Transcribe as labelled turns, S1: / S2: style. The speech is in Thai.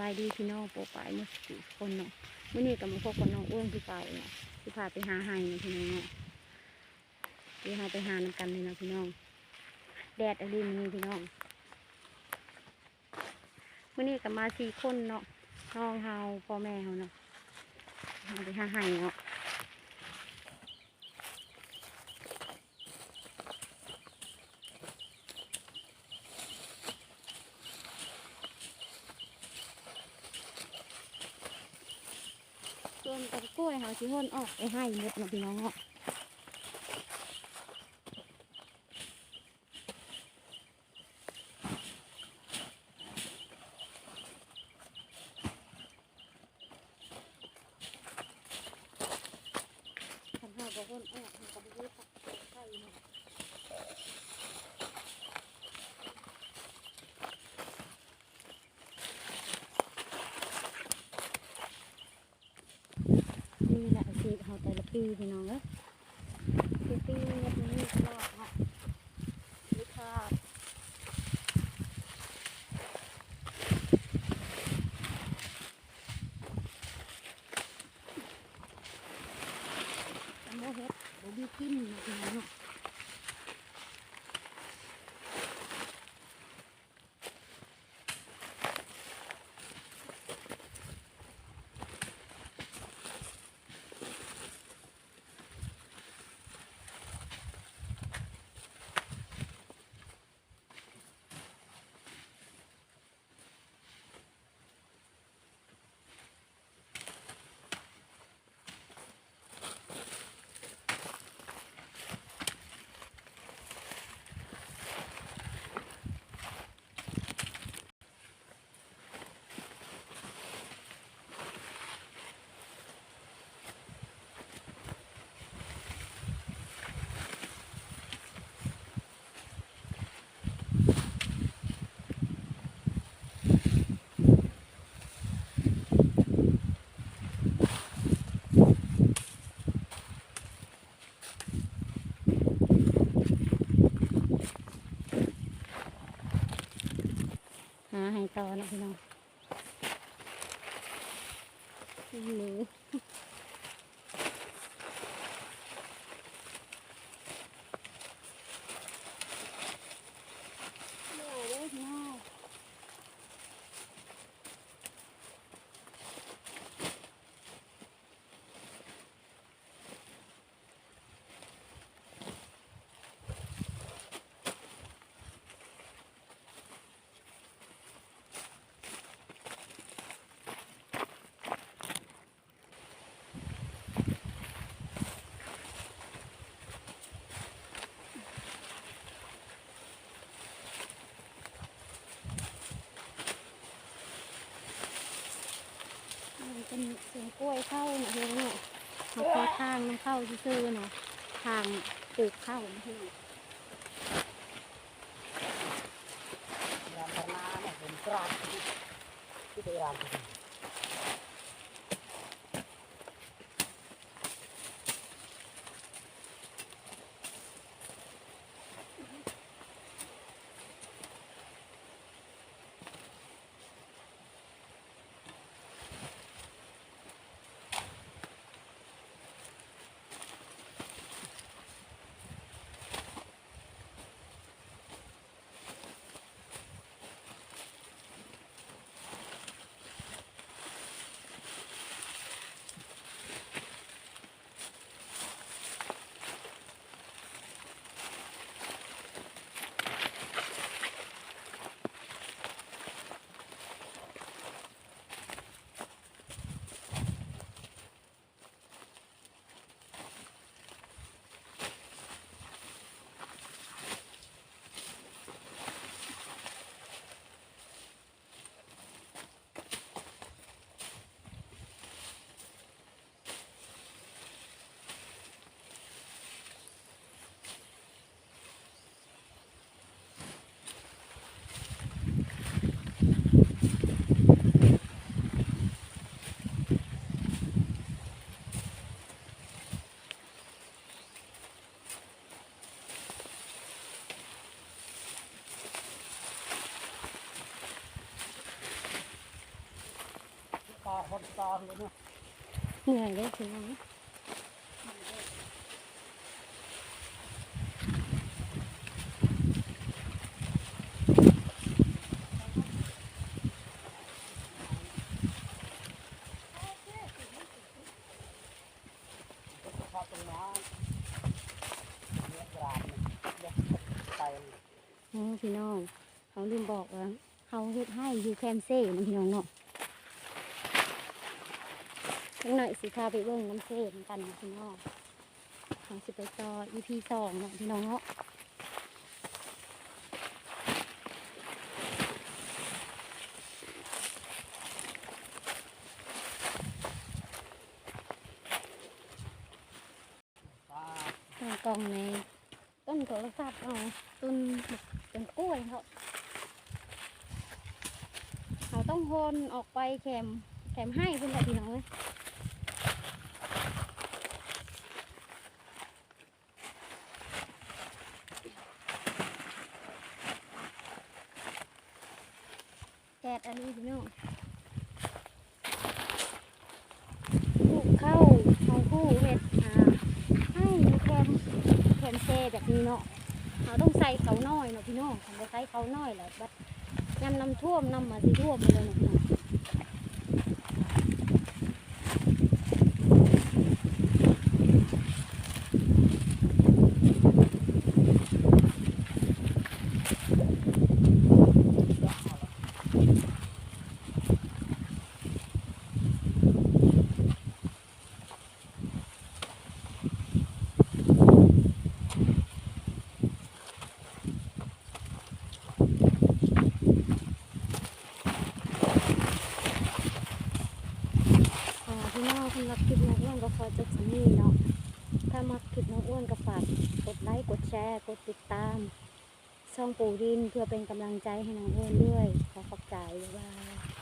S1: บายดีพี่น้องโปรปลายหมื่อสี่คนเนาะเมื่อนี้กับมาพบกับน้องอ้วนพี่เปาเนาะที่พาไปหาไห้เนาะพี่น้องเนาะเดี๋ยวเราไปหานำกันเลยเนาะพี่น้อง แดดอะไรมันนี่พี่น้องเมื่อนี้กับมาสี่คนเนาะน้องเฮาพ่อแม่เฮาเนาะเราไปหาไห้เนาะ ส่วนกล้วยหาสิห่นออกไปให้หมดนะพี่น้องเนาะ ขันหาบอกคนออกมันก็ไม่ได้ตักใส่เนาะนี่แหละสีเขาแต่ละ ปีพี่น้องเอ้ยปีปีแบบนี้ตลอดเนะนี่ค่ะโมเฮ็ดบบีกินนะพี่น้อง พี่น้องหมู มันเป็นเสียงกล้วยเข้าเนาะพี่น้องเนาะเขาขอทางมันเข้าซื่อๆเนาะทางปลูกเข้าเนาะพี่น้อง
S2: Yang pernah ada kontrak itu daerah itu.
S1: เค
S2: นตอนเลยเนาะ
S1: เหนื่อยเลยพี่น้อง
S2: พอตรงนั้นเนี่ยกราบเนี่ยเดี๋ยวไป
S1: อ๋อพี่น้อง เขาลืมบอกว่าเขาเฮ็ดให้อยู่แคมเซ่นะพี่น้องเนาะ จังหน่อยสิพาไปเบิ่งน้ำเซ่เหมือนกันนะพี่น้องเขาสิไปต่อ EP สองเนาะพี่น้องเนาะ
S2: ป้า
S1: งกล่องในต้นโทรศัพท์เอาต้นต้นกล้วยเขาเขาต้องโหนออกไปแคมแคมให้เพื่อนแหละพี่น้องเอ้ย อันนี้พี่น้องปลูกข้าวเขาคู่เห็ดอ่าให้แคมแคมเซแบบนี้เนาะเราต้องใส่เขาน้อยเนาะพี่น้องต้องใส่เขาน้อยแหละบัดยำน้ำท่วมน้ำมาสิท่วมเลยเนาะพี่น้องอ่าพี่น้อง สำหรับคลิปน้องอ้วนก็ขอจบสำนีเนาะ ถ้ามาคลิปน้องอ้วนก็ฝากกดไลค์ กดแชร์ กดติดตาม ช่องปูดินเพื่อเป็นกำลังใจให้น้องอ้วนด้วย ขอขอบใจบ๊ายบาย